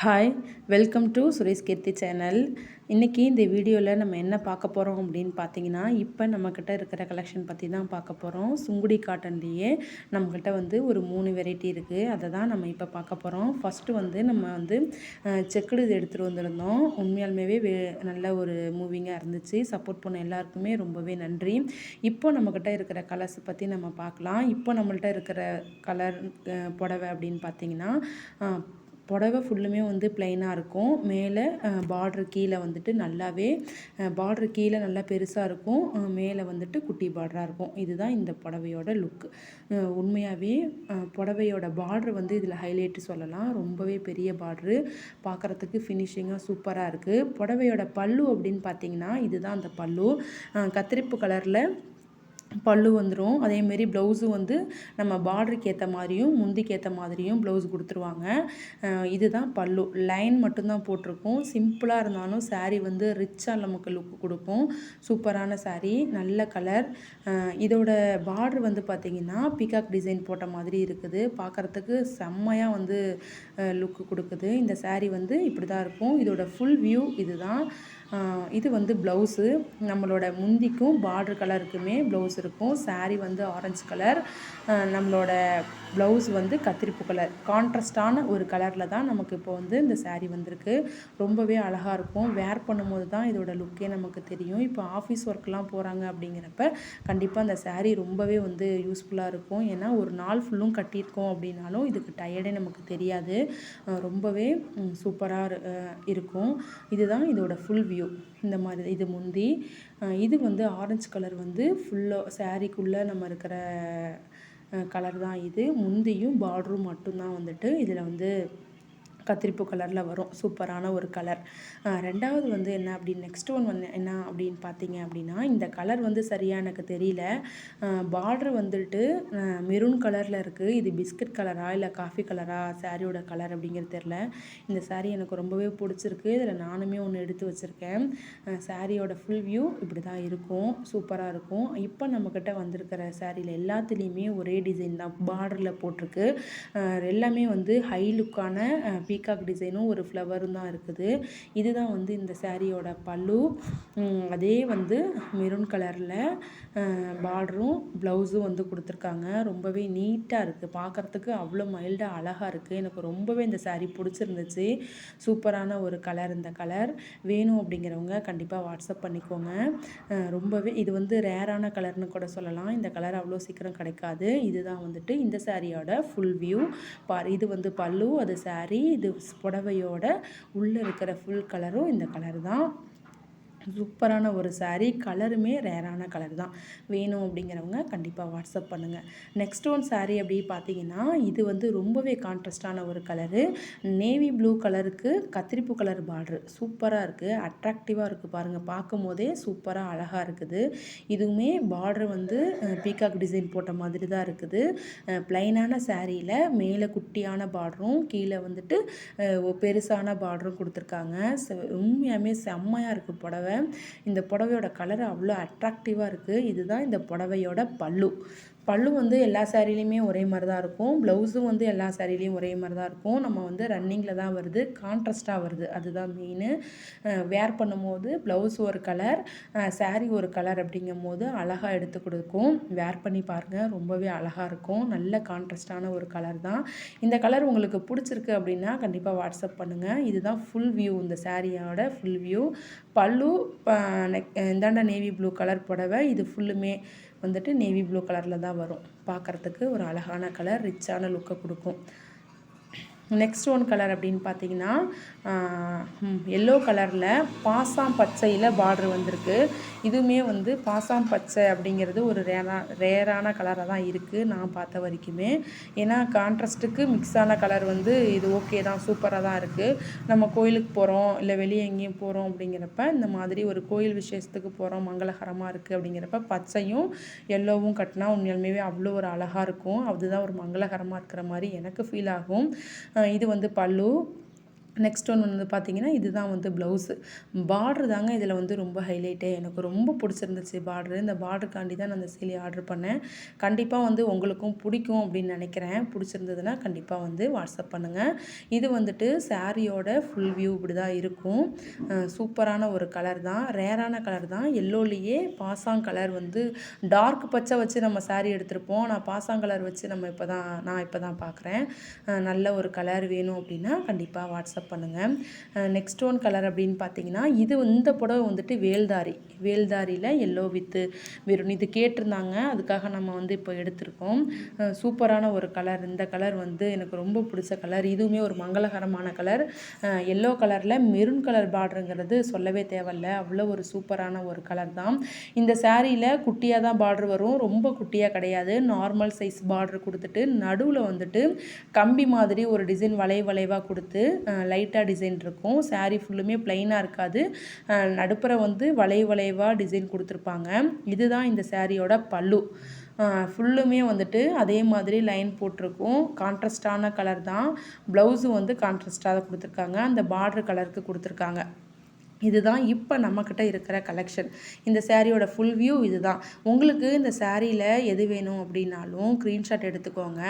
Hi welcome to Suresh Keerthi channel இன்றைக்கி இந்த வீடியோவில் நம்ம என்ன பார்க்க போகிறோம் அப்படின்னு பார்த்தீங்கன்னா இப்போ நம்மக்கிட்ட இருக்கிற கலெக்ஷன் பற்றி தான் பார்க்க போகிறோம் சுங்குடி காட்டன்லேயே நம்மக்கிட்ட வந்து ஒரு மூணு வெரைட்டி இருக்குது அதை தான் நம்ம இப்போ பார்க்க போகிறோம் ஃபஸ்ட்டு வந்து நம்ம வந்து செக்குடு எடுத்துகிட்டு வந்திருந்தோம். உண்மையாலுமே வே நல்ல ஒரு மூவிங்காக இருந்துச்சு. சப்போர்ட் பண்ண எல்லாருக்குமே ரொம்பவே நன்றி. இப்போ நம்மக்கிட்ட இருக்கிற கலர்ஸ் பற்றி நம்ம பார்க்கலாம். இப்போ நம்மள்கிட்ட இருக்கிற கலர் புடவை அப்படின்னு பார்த்தீங்கன்னா புடவை ஃபுல்லுமே வந்து ப்ளைனாக இருக்கும். மேலே பார்ட்ரு கீழே வந்துட்டு நல்லாவே பார்ட்ரு கீழே நல்லா பெருசாக இருக்கும். மேலே வந்துட்டு குட்டி பார்டராக இருக்கும். இதுதான் இந்த புடவையோட லுக்கு உண்மையாகவே புடவையோட பார்ட்ரு வந்து இதில் ஹைலைட்டு சொல்லலாம். ரொம்பவே பெரிய பார்ட்ரு பார்க்குறதுக்கு ஃபினிஷிங்காக சூப்பராக இருக்குது புடவையோட பல்லு அப்படின்னு பார்த்தீங்கன்னா இதுதான் அந்த பல்லு. கத்திரிப்பு கலரில் பல்லு வந்துடும் அதேமாரி ப்ளவுஸும் வந்து நம்ம பார்டருக்கு ஏற்ற மாதிரியும் முந்திக்கு ஏற்ற மாதிரியும் ப்ளவுஸ் கொடுத்துருவாங்க. இதுதான் பல்லு. லைன் மட்டும்தான் போட்டிருக்கும். சிம்பிளாக இருந்தாலும் சாரீ வந்து ரிச்சாக நமக்கு லுக் கொடுக்கும். சூப்பரான சாரீ நல்ல கலர் இதோட பார்டர் வந்து பார்த்திங்கன்னா பிகாக் டிசைன் போட்ட மாதிரி இருக்குது. பார்க்குறதுக்கு செம்மையாக வந்து லுக்கு கொடுக்குது. இந்த சாரீ வந்து இப்படி தான் இருக்கும். இதோட ஃபுல் வியூ இதுதான். இது வந்து ப்ளவுஸு நம்மளோட முந்திக்கும் பார்டர் கலருக்குமே ப்ளவுஸ் இருக்கும். சாரீ வந்து ஆரஞ்சு கலர் நம்மளோட ப்ளவுஸ் வந்து கத்திரிப்பு கலர் கான்ட்ராஸ்டான ஒரு கலரில் தான் நமக்கு இப்போ வந்து இந்த சாரீ வந்திருக்கு. ரொம்பவே அழகாக இருக்கும். வேர் பண்ணும்போது தான் இதோட லுக்கே நமக்கு தெரியும். இப்போ ஆஃபீஸ் ஒர்க்லாம் போகிறாங்க அப்படிங்கிறப்ப கண்டிப்பாக அந்த சாரீ ரொம்பவே வந்து யூஸ்ஃபுல்லாக இருக்கும். ஏன்னா ஒரு நாள் ஃபுல்லும் கட்டியிருக்கோம் அப்படின்னாலும் இதுக்கு டயர்டே நமக்கு தெரியாது. ரொம்பவே சூப்பராக இருக்கும். இதுதான் இதோட ஃபுல் வியூ வியூ இந்த மாதிரி இது முந்தி இது வந்து ஆரஞ்சு கலர் வந்து ஃபுல்லாக சாரீக்குள்ளே நம்ம இருக்கிற கலர் தான் இது. முந்தியும் பார்டரும் மட்டும்தான் வந்துட்டு இதில் வந்து கத்திரிப்பு கலரில் வரும். சூப்பரான ஒரு கலர். ரெண்டாவது வந்து என்ன அப்படின்னு நெக்ஸ்ட் ஒன் வந்து என்ன அப்படின்னு பார்த்தீங்க அப்படின்னா இந்த கலர் வந்து சரியாக எனக்கு தெரியல. பார்டர் வந்துட்டு மெரூன் கலரில் இருக்குது இது பிஸ்கட் கலரா இல்லை காஃபி கலரா சாரியோட கலர் அப்படிங்கிறது தெரில இந்த சாரீ எனக்கு ரொம்பவே பிடிச்சிருக்கு. இதில் நானுமே ஒன்று எடுத்து வச்சுருக்கேன். சாரியோட ஃபுல் வியூ இப்படி தான் இருக்கும். சூப்பராக இருக்கும். இப்போ நம்மக்கிட்ட வந்திருக்கிற சாரியில் எல்லாத்துலேயுமே ஒரே டிசைன் தான் பார்டரில் போட்டிருக்கு. எல்லாமே வந்து ஹை லுக்கான பீகாக் டிசைனும் ஒரு ஃப்ளவரும் தான் இருக்குது. இதுதான் வந்து இந்த சேரீயோட பல்லு. அதே வந்து மெரூன் கலரில் பார்டரும் ப்ளவுஸும் வந்து கொடுத்துருக்காங்க. ரொம்பவே நீட்டாக இருக்குது பார்க்குறதுக்கு அவ்வளோ மைல்டாக அழகாக இருக்குது எனக்கு ரொம்பவே இந்த சாரீ பிடிச்சிருந்துச்சு. சூப்பரான ஒரு கலர் இந்த கலர் வேணும் அப்படிங்கிறவங்க கண்டிப்பாக வாட்ஸ்அப் பண்ணிக்கோங்க. ரொம்பவே இது வந்து ரேரான கலர்னு கூட சொல்லலாம். இந்த கலர் அவ்வளோ சீக்கிரம் கிடைக்காது. இதுதான் வந்துட்டு இந்த சாரியோட ஃபுல் வியூ பார் இது வந்து பல்லு அது சாரீ இது புடவையோட உள்ளே இருக்கிற ஃபுல் கலரும் இந்த கலர் தான். சூப்பரான ஒரு சாரீ கலருமே ரேரான கலர் தான். வேணும் அப்படிங்கிறவங்க கண்டிப்பாக வாட்ஸ்அப் பண்ணுங்கள் நெக்ஸ்ட் ஒன் சாரீ அப்படி பார்த்தீங்கன்னா இது வந்து ரொம்பவே கான்ட்ராஸ்டான ஒரு கலரு நேவி ப்ளூ கலருக்கு கத்திரிப்பு கலர் பார்ட்ரு சூப்பராக இருக்குது அட்ராக்டிவாக இருக்குது பாருங்கள் பார்க்கும் போதே சூப்பராக அழகாக இருக்குது. இதுவுமே பார்டர் வந்து பீகாக் டிசைன் போட்ட மாதிரி தான் இருக்குது. ப்ளைனான சாரியில் மேலே குட்டியான பார்டரும் கீழே வந்துட்டு பெருசான பார்டரும் கொடுத்துருக்காங்க. உண்மையாமே செம்மையாக இருக்குது புடவை. இந்த புடவையோட கலர் அவ்வளோ அட்ராக்டிவாக இருக்குது இதுதான் இந்த புடவையோட பல்லு. பல்லு வந்து எல்லா சேரீலையுமே ஒரே மாதிரி தான் இருக்கும். ப்ளவுஸும் வந்து எல்லா சேரீலையும் ஒரே மாதிரி தான் இருக்கும். நம்ம வந்து ரன்னிங்கில் தான் வருது. கான்ட்ரஸ்ட்டாக வருது. அதுதான் மெயின் வேர் பண்ணும்போது ப்ளவுஸ் ஒரு கலர் சாரீ ஒரு கலர் அப்படிங்கும் போது அழகாக எடுத்து கொடுக்கும். வேர் பண்ணி பாருங்கள் ரொம்பவே அழகாக இருக்கும். நல்ல கான்ட்ரஸ்டான ஒரு கலர் தான். இந்த கலர் உங்களுக்கு பிடிச்சிருக்கு அப்படின்னா கண்டிப்பாக வாட்ஸ்அப் பண்ணுங்கள் இதுதான் ஃபுல் வியூ இந்த சாரியோட ஃபுல் வியூ பல்லு இந்தாண்ட நேவி ப்ளூ கலர் புடவை. இது ஃபுல்லுமே வந்துட்டு நேவி ப்ளூ கலரில் தான் வரும். பார்க்குறதுக்கு ஒரு அழகான கலர் ரிச்சான லுக்கை கொடுக்கும். நெக்ஸ்ட் ஒன் கலர் அப்படின்னு பார்த்தீங்கன்னா எல்லோ கலரில் பாசாம் பச்சையில் பார்ட்ரு வந்திருக்கு. இதுவுமே வந்து பாசாம் பச்சை அப்படிங்கிறது ஒரு ரேரா ரேரான கலராக தான் இருக்குது நான் பார்த்த வரைக்குமே. ஏன்னா கான்ட்ராஸ்ட்டுக்கு மிக்ஸான கலர் வந்து இது ஓகே தான் சூப்பராக தான் இருக்குது நம்ம கோயிலுக்கு போகிறோம் இல்லை வெளியே எங்கேயும் போகிறோம் அப்படிங்கிறப்ப இந்த மாதிரி ஒரு கோயில் விசேஷத்துக்கு போகிறோம் மங்களகரமாக இருக்குது அப்படிங்கிறப்ப பச்சையும் எல்லோவும் கட்டினா உண்மையாலுமே அவ்வளோ ஒரு அழகாக இருக்கும். அதுதான் ஒரு மங்களகரமாக இருக்கிற மாதிரி எனக்கு ஃபீல் ஆகும். இது வந்து பல்லு நெக்ஸ்ட் ஒன் வந்து பார்த்தீங்கன்னா இதுதான் வந்து ப்ளவுஸு பார்ட்ரு தாங்க இதில் வந்து ரொம்ப ஹைலைட்டே எனக்கு ரொம்ப பிடிச்சிருந்துச்சு பார்ட்ரு இந்த பார்டருக்காண்டி தான் நான் அந்த சேலி ஆர்டர் பண்ணேன். கண்டிப்பாக வந்து உங்களுக்கும் பிடிக்கும் அப்படின்னு நினைக்கிறேன். பிடிச்சிருந்ததுன்னா கண்டிப்பாக வந்து வாட்ஸ்அப் பண்ணுங்கள் இது வந்துட்டு சாரியோட ஃபுல் வியூ இப்படி தான் இருக்கும். சூப்பரான ஒரு கலர் தான். ரேரான கலர் தான். எல்லோலேயே பாசாங் கலர் வந்து டார்க் பச்சை வச்சு நம்ம சாரி எடுத்திருப்போம். நான் பாசாங் கலர் வச்சு நம்ம இப்போ தான் நான் இப்போ தான் பார்க்குறேன் நல்ல ஒரு கலர் வேணும் அப்படின்னா கண்டிப்பாக வாட்ஸ்அப் பண்ணுங்கள் நெக்ஸ்ட் ஒன் கலர் அப்படின்னு பார்த்தீங்கன்னா இது இந்த புடவை வந்துட்டு வேல்தாரி. வேல்தாரியில் எல்லோ வித்து வெறும் இது கேட்டிருந்தாங்க. அதுக்காக நம்ம வந்து இப்போ எடுத்திருக்கோம். சூப்பரான ஒரு கலர் இந்த கலர் வந்து எனக்கு ரொம்ப பிடிச்ச கலர் இதுவுமே ஒரு மங்களகரமான கலர் எல்லோ கலரில் மெரூன் கலர் பார்டருங்கிறது சொல்லவே தேவையில்ல. அவ்வளோ ஒரு சூப்பரான ஒரு கலர் தான். இந்த சாரியில் குட்டியாக தான் பார்டர் வரும். ரொம்ப குட்டியாக கிடையாது. நார்மல் சைஸ் பார்டர் கொடுத்துட்டு நடுவில் வந்துட்டு கம்பி மாதிரி ஒரு டிசைன் வளை வளைவாக கொடுத்து லைட்டாக டிசைன் இருக்கும். சாரீ ஃபுல்லுமே ப்ளைனாக இருக்காது. நடுப்புற வந்து வளை வளைவாக டிசைன் கொடுத்துருப்பாங்க. இதுதான் இந்த சாரியோட பல்லு. ஃபுல்லுமே வந்துட்டு அதே மாதிரி லைன் போட்டிருக்கும். கான்ட்ராஸ்டான கலர் தான். ப்ளவுஸும் வந்து கான்ட்ராஸ்டாக கொடுத்துருக்காங்க. அந்த பார்டர் கலருக்கு கொடுத்துருக்காங்க. இதுதான் இப்போ நம்மக்கிட்ட இருக்கிற கலெக்ஷன் இந்த சேரீயோட ஃபுல் வியூ இதுதான். உங்களுக்கு இந்த சேரீயில் எது வேணும் அப்படின்னாலும் ஸ்க்ரீன்ஷாட் எடுத்துக்கோங்க.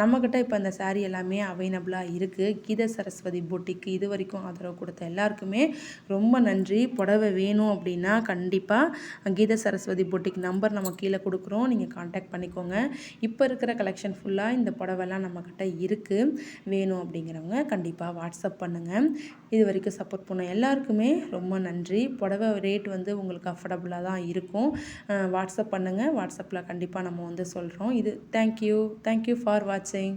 நம்மக்கிட்ட இப்போ இந்த சேரீ எல்லாமே அவைலபிளாக இருக்குது கீத சரஸ்வதி பூட்டிக்கு இது வரைக்கும் ஆதரவு கொடுத்த எல்லாருக்குமே ரொம்ப நன்றி. புடவை வேணும் அப்படின்னா கண்டிப்பாக கீத சரஸ்வதி பூட்டிக் நம்பர் நம்ம கீழே கொடுக்குறோம். நீங்கள் காண்டாக்ட் பண்ணிக்கோங்க. இப்போ இருக்கிற கலெக்ஷன் ஃபுல்லாக இந்த புடவைலாம் நம்மக்கிட்ட இருக்குது வேணும் அப்படிங்கிறவங்க கண்டிப்பாக வாட்ஸ்அப் பண்ணுங்கள் இது வரைக்கும் சப்போர்ட் பண்ண எல்லாருக்குமே ரொம்ப நன்றி. புடவை ரேட் வந்து உங்களுக்கு அஃபோர்டபுளாக தான் இருக்கும். வாட்ஸ்அப் பண்ணுங்கள் வாட்ஸ்அப்பில் கண்டிப்பாக நம்ம வந்து சொல்கிறோம் இது தேங்க்யூ தேங்க்யூ ஃபார் வாட்சிங்